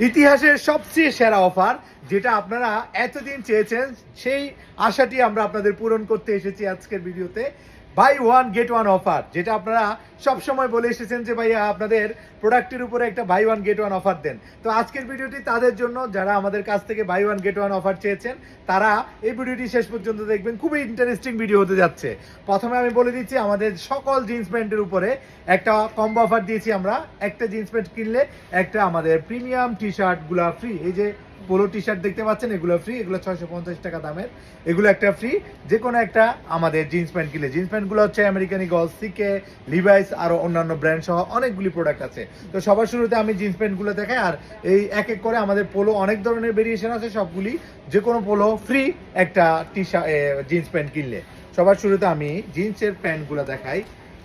ইতিহাসের সবচেয়ে সেরা অফার, যেটা আপনারা এতদিন চেয়েছেন, সেই আশাটি আমরা আপনাদের পূরণ করতে এসেছি আজকের ভিডিওতে। Buy one get one offer যেটা আপনারা সব সময় বলে এসেছেন যে ভাইয়া আপনাদের প্রোডাক্টের উপরে একটা buy one get one offer দেন। তো আজকের ভিডিওটি তাদের জন্য, যারা আমাদের কাছ থেকে buy one get one offer চেয়েছেন, তারা এই ভিডিওটি শেষ পর্যন্ত দেখবেন। খুবই ইন্টারেস্টিং ভিডিও হতে যাচ্ছে। প্রথমে আমি বলে দিচ্ছি, আমাদের সকল জিন্স প্যান্টের উপরে একটা কম্বো অফার দিয়েছি আমরা। একটা জিন্স প্যান্ট কিনলে, একটা আমাদের প্রিমিয়াম টি শার্টগুলো ফ্রি এই যে পোলো টি শার্ট দেখতে পাচ্ছেন, এগুলো ফ্রি এগুলো ছয়শো পঞ্চাশ টাকা দামের। এগুলো একটা ফ্রি যে কোনো একটা আমাদের জিন্স প্যান্ট কিনলে। জিন্স প্যান্টগুলো হচ্ছে আমেরিকান ইগল সিকে লিভাইস আরও অন্যান্য ব্র্যান্ড সহ অনেকগুলি প্রোডাক্ট আছে। তো সবার শুরুতে আমি জিন্স প্যান্টগুলো দেখাই, আর এই এক এক করে আমাদের পোলো অনেক ধরনের ভেরিয়েশন আছে, সবগুলি যে কোনো পোলো ফ্রি একটা টি শার্ট জিন্স প্যান্ট কিনলে। সবার শুরুতে আমি জিন্সের প্যান্টগুলো দেখাই।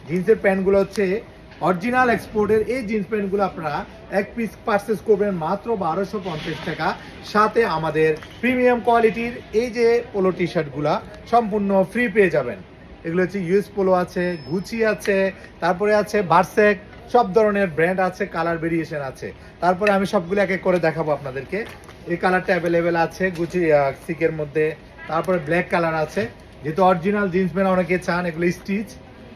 জিন্সের প্যান্টগুলো হচ্ছে অরিজিনাল এক্সপোর্টের এই জিন্স প্যান্টগুলো আপনারা এক পিস পারচেস করবেন মাত্র বারোশো পঞ্চাশ টাকা। সাথে আমাদের প্রিমিয়াম কোয়ালিটির এই যে পোলো টি শার্টগুলা সম্পূর্ণ ফ্রি পেয়ে যাবেন। এগুলো হচ্ছে ইউএস পোলো আছে গুচি আছে, তারপরে আছে বার্সেক সব ধরনের ব্র্যান্ড আছে কালার ভেরিয়েশন আছে। তারপরে আমি সবগুলো এক এক করে দেখাবো আপনাদেরকে। এই কালারটা অ্যাভেলেবেল আছে গুচি সিকের মধ্যে। তারপরে ব্ল্যাক কালার আছে। যেহেতু অরিজিনাল জিন্স প্যান্ট অনেকে চান, এগুলো স্টিচ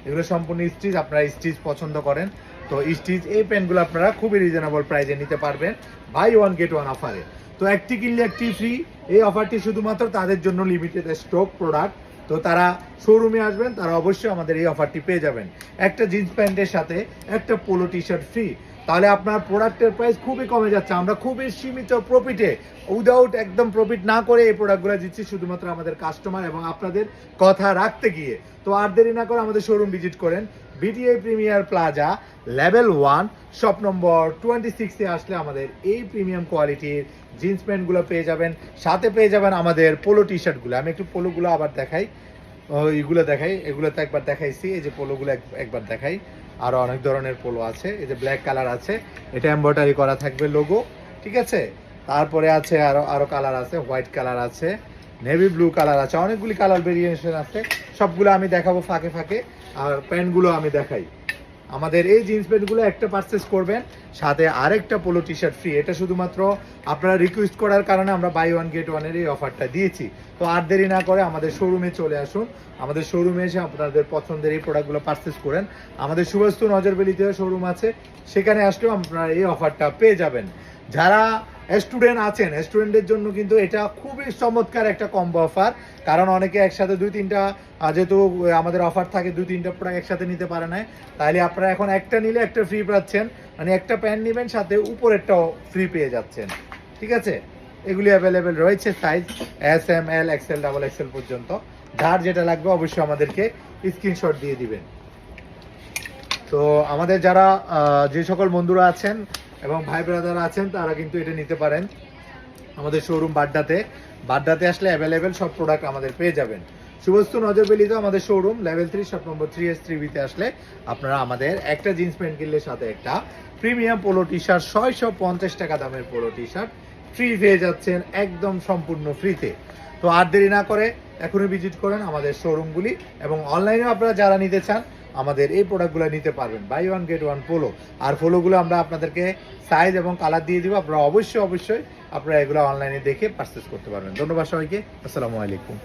এগুলো সম্পূর্ণ স্টিচ, আপনারা স্টিচ পছন্দ করেন। তো স্টিচ এই প্যান্টগুলো আপনারা খুবই রিজনেবল প্রাইজে নিতে পারবেন বাই ওয়ান গেট ওয়ান অফারে তো একটি কিনলে একটি ফ্রি এই অফারটি শুধুমাত্র তাদের জন্য লিমিটেড স্টক প্রোডাক্ট তো তারা শোরুমে আসবেন, তারা অবশ্যই আমাদের এই অফারটি পেয়ে যাবেন। একটা জিন্স প্যান্টের সাথে একটা পোলো টি শার্ট ফ্রি তাহলে আপনার প্রোডাক্টের প্রাইস খুবই কমে যাচ্ছে। আমরা খুবই সীমিত প্রফিটে উইদাউট একদম প্রফিট না করে এই প্রোডাক্টগুলো দিচ্ছি, শুধুমাত্র আমাদের কাস্টমার এবং আপনাদের কথা রাখতে গিয়ে। তো আর দেরি না করে আমাদের শোরুম ভিজিট করেন BTI premier plaza level one shop number twenty সিক্সে আসলে আমাদের এই প্রিমিয়াম কোয়ালিটির জিন্স প্যান্টগুলো পেয়ে যাবেন। সাথে পেয়ে যাবেন আমাদের পোলো টি শার্টগুলো আমি একটু পোলোগুলো আবার দেখাই। এইগুলো দেখাই। এগুলো তো একবার দেখাইছি। এই যে পোলোগুলো এক- একবার দেখাই। আরও অনেক ধরনের পোলো আছে। এই যে ব্ল্যাক কালার আছে। এটা এম্ব্রয়ডারি করা থাকবে লোগো ঠিক আছে? তারপরে আছে আরও আরও কালার আছে হোয়াইট কালার আছে নেভি ব্লু কালার আছে, অনেকগুলি কালার ভেরিয়েশন আছে। সবগুলো আমি দেখাবো ফাঁকে ফাঁকে। আর প্যান্টগুলো আমি দেখাই। আমাদের এই জিন্স প্যান্টগুলো একটা পারচেস করবেন, সাথে আরেকটা পোলো টি শার্ট ফ্রি এটা শুধুমাত্র আপনারা রিকোয়েস্ট করার কারণে আমরা বাই ওয়ান গেট ওয়ানের এই অফারটা দিয়েছি। তো আর দেরি না করে আমাদের শোরুমে চলে আসুন। আমাদের শোরুমে এসে আপনাদের পছন্দের এই প্রোডাক্টগুলো পারচেস করেন। আমাদের সুবাস্তু নজরবেলিতে শোরুম আছে। সেখানে আসলেও আপনারা এই অফারটা পেয়ে যাবেন। যারা স্টুডেন্ট আছেন স্টুডেন্টদের জন্য কিন্তু এটা খুবই চমৎকার একটা কম্বো অফার কারণ অনেকে একসাথে দুই তিনটা যেহেতু আমাদের অফার থাকে, দুই তিনটা প্রোডাক্ট একসাথে নিতে পারে না তাহলে আপনারা এখন একটা নিলে একটা ফ্রি পাচ্ছেন। মানে একটা প্যান্ট নেবেন, সাথে উপরেরটাও ফ্রি পেয়ে যাচ্ছেন। ঠিক আছে? এগুলি অ্যাভেলেবেল রয়েছে size S M L XL double XL পর্যন্ত। যার যেটা লাগবে অবশ্যই আমাদেরকে স্ক্রিনশট দিয়ে দিবেন। তো আমাদের যারা যে সকল বন্ধুরা আছেন এবং ভাই ব্রাদার আছেন, তারা কিন্তু এটা নিতে পারেন আমাদের শোরুম বাড্ডাতে। বাড্ডাতে আসলে অ্যাভেলেবেল সব প্রোডাক্ট আমাদের পেয়ে যাবেন। শুভস্তু নজরবেলিতে আমাদের showroom level three shop number three S three বিতে আসলে আপনারা আমাদের একটা জিন্স প্যান্ট কিনলে সাথে একটা প্রিমিয়াম পোলো টি শার্ট ছয়শো পঞ্চাশ টাকা দামের পোলো টি শার্ট ফ্রি পেয়ে যাচ্ছেন একদম সম্পূর্ণ ফ্রিতে তো আর দেরি না করে এখনই ভিজিট করেন আমাদের শোরুমগুলি এবং অনলাইনে আপনারা যারা নিতে চান, আমাদের এই প্রোডাক্টগুলো নিতে পারবেন। বাই ওয়ান গেট ওয়ান ফোলো আর ফোলোগুলো আমরা আপনাদেরকে সাইজ এবং কালার দিয়ে দিব। আপনারা অবশ্যই অবশ্যই আপনারা এগুলো অনলাইনে দেখে পারচেস করতে পারবেন। ধন্যবাদ সবাইকে। আসসালামু আলাইকুম।